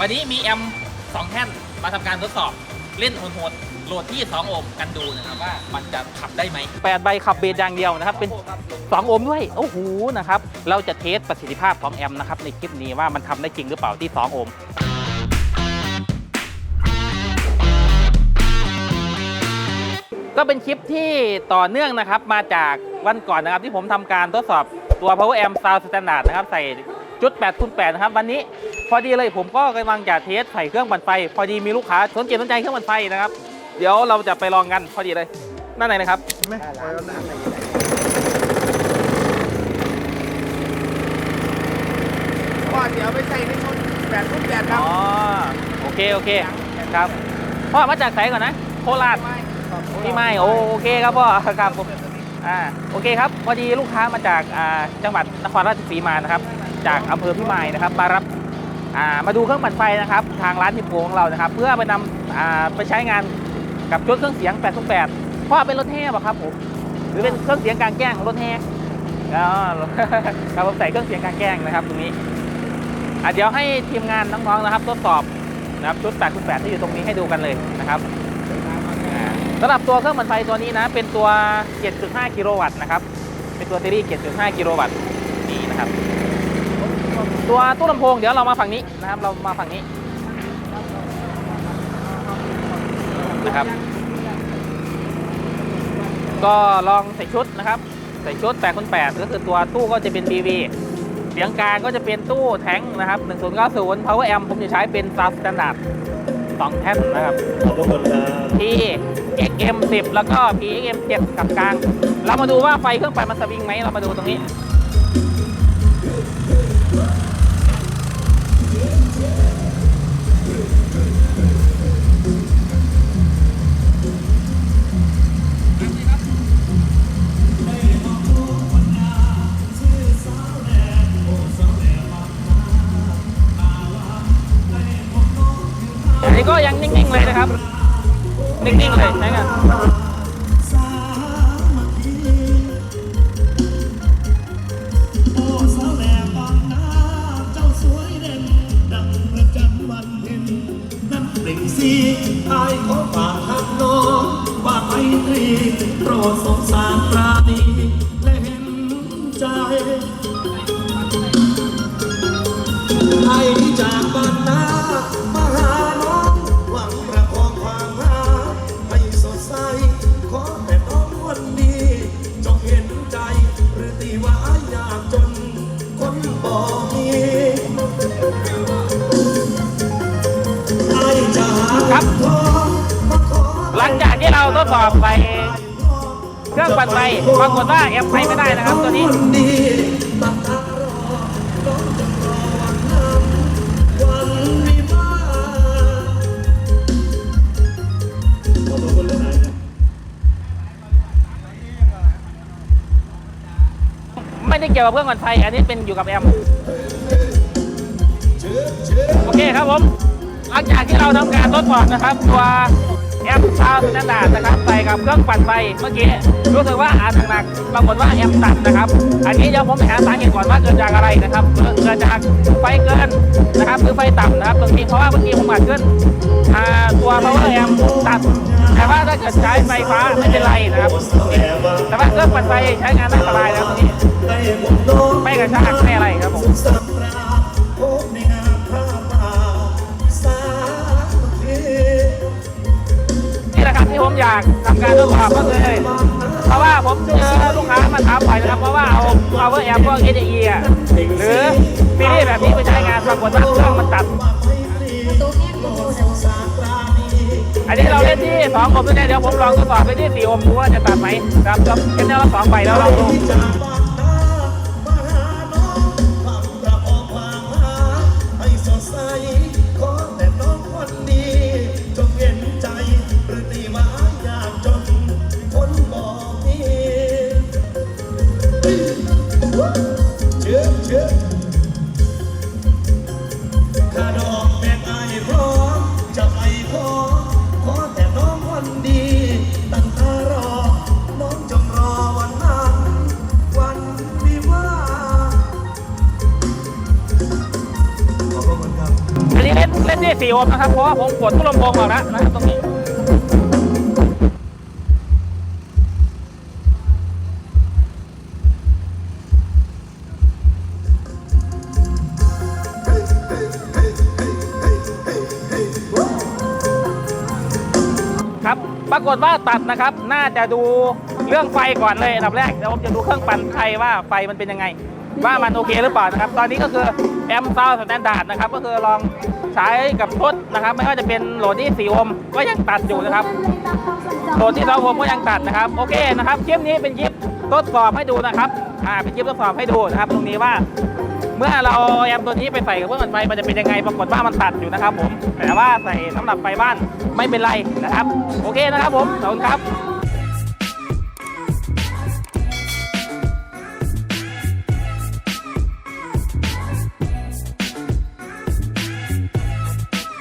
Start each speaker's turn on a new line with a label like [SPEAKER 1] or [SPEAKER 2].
[SPEAKER 1] วันนี้มีแอมสองแท่นมาทำการทดสอบเล่นโหดๆโหลดที่ 2 โอห์มกันดูนะครับว่ามันจะขับได้ไหม8ใบขับเบสอย่างเดียวนะครับ เป็น 2 โอห์มด้วย โอ้โหนะครับ เราจะเทสประสิทธิภาพของแอมนะครับในคลิปนี้ว่ามันทำได้จริงหรือเปล่าที่ 2 โอห์มก็เป็นคลิปที่ต่อเนื่องนะครับมาจากวันก่อนนะครับที่ผมทำการทดสอบตัว Power Amp Sound Standard นะครับใส่ จุด8คูณ8นะครับวันนี้พอดีเลยผมก็กำลังจะเทสใส่เครื่องปั่นไฟ พอดีมีลูกค้าสนใจสนใจเครื่องปั่นไฟนะครับ เดี๋ยวเราจะไปลองกันพอดีเลยนั่นไหนนะครับ
[SPEAKER 2] ไม่ปล่อยแล้วนะพ่อเดี๋ยวไปใส่ในชุดแปดรูปแบบครับ
[SPEAKER 1] อ๋อโอเคโอเคครับพ่อมาจากไหนก่อนนะโคราชพี่ไม่โอโอเคครับพ่อครับผมอ่าโอเคครับพอดีลูกค้ามาจากอ่าจังหวัดนครราชสีมานะครับ จากอำเภอพิมายนะครับ มารับมาดูเครื่องปั่นไฟนะครับ ทางร้านทิมโกของเรานะครับ เพื่อไปนำไปใช้งานกับชุดเครื่องเสียง8 8เพราะเป็นรถแห่ป่ะครับผมหรือเป็นเครื่องเสียงกลางแจ้งรถแห่อ๋อครับผมใส่เครื่องเสียงกลางแจ้งนะครับตรงนี้อะเดี๋ยวให้ทีมงานน้องๆนะครับทดสอบนะครับชุด8 8ที่อยู่ตรงนี้ให้ดูกันเลยนะครับสำหรับตัวเครื่องปั่นไฟตัวนี้นะเป็นตัว 7.5 กิโลวัตต์นะครับเป็นตัวซีรีส์7.5 กิโลวัตต์นี่นะครับ ตัวตู้ลำโพงเดี๋ยวเรามาฝั่งนี้นะครับ เรามาฝั่งนี้นะครับ ก็ลองใส่ชุดนะครับ ใส่ชุด8คูณ8ก็คือตัวตู้ก็จะเป็น BV เสียงกลางก็จะเป็นตู้แท้งนะครับ 1090 Power Amp ผมจะใช้เป็น Sound Standard 2แท่นนะครับ P XM 10 แล้วก็ P XM 7 กับกลาง เรามาดูว่าไฟเครื่องปั่นมันสวิงไหมเรามาดูตรงนี้ ก็ยังนิ่งๆเลยนะครับ นิ่งๆเลยใช่ไหม
[SPEAKER 3] โอ้สาวแหล่บางนานดังพระจันทร์วันเพ็ญนั้นเปล่งสีอายขอฝากหักน้องว่าไมตรีโปรดสงสาร ห
[SPEAKER 1] ลังจากที่เราทดสอบไปเครื่องปั่นไฟปรากฏว่าแอมใช้ไม่ได้นะครับตัวนี้ไม่ได้เกี่ยวกับเครื่องปั่นไฟอันนี้เป็นอยู่กับแอมโอเคครับผม หลังจากที่เราทำการทดสอบนะครับ ตัวแอมซาวด์สแตนดาร์ดนะครับใส่กับเครื่องปั่นไฟเมื่อกี้รู้สึกว่าอาหนักปรากฏว่าแอมตัดนะครับ อันนี้เดี๋ยวผมหาสาเหตุก่อนว่าเกิดจากอะไรนะครับเกิดจากไฟเกินนะครับหรือไฟต่ำนะครับตรงนี้เพราะว่าเมื่อกี้ผมอัดขึ้นอ่าตัว power amp ตัดแต่ว่าถ้าเกิดใช้ไฟฟ้าไม่เป็นไรนะครับตรงนี้แต่ว่าเครื่องปั่นไฟใช้งานได้สบายนะครับตรงนี้ไม่กระชากไม่อะไรครับผม ทำการทดสอบก็คือเพราะว่าผมเจอลูกค้ามาถามบ่อยนะครับเพราะว่าเอา power amp พวก SE อะหรือซีรีส์แบบนี้ไปใช้งานปรากฏว่าเครื่องมันตัด อันนี้เราเล่นที่สองผมด้วยนะเดี๋ยวผมลองทดสอบไปที่สี่ผมดูว่าจะตัดไหมครับก็แค่แนวละสองใบแล้วลองดู ที่ 4 โอห์มนะครับ เพราะว่าผมกดทุกลำโพงออกแล้วนะครับตรงนี้ ครับ ปรากฏว่าตัดนะครับ น่าจะดูเรื่องไฟก่อนเลยอันดับแรกเดี๋ยวผมจะดูเครื่องปั่นไฟว่าไฟมันเป็นยังไง ว่ามันโอเคหรือเปล่านะครับ ตอนนี้ก็คือ แอมซาวสแตนดาร์ดนะครับก็คือลองใช้กับชุดนะครับ ไม่ว่าจะเป็นโหลดที่4โอห์มก็ยังตัดอยู่นะครับโหลดที่2โอห์มก็ยังตัดนะครับโอเคนะครับคลิปนี้เป็นคลิปทดสอบให้ดูนะครับอ่าเป็นคลิปทดสอบให้ดูนะครับ ตรงนี้ว่า เมื่อเราแอมตัวนี้ไปใส่กับเครื่องปั่นไฟมันจะเป็นยังไงปรากฏว่ามันตัดอยู่นะครับ ผมแต่ว่าใส่สำหรับไฟบ้านไม่เป็นไรนะครับ โอเคนะครับผมขอบคุณครับ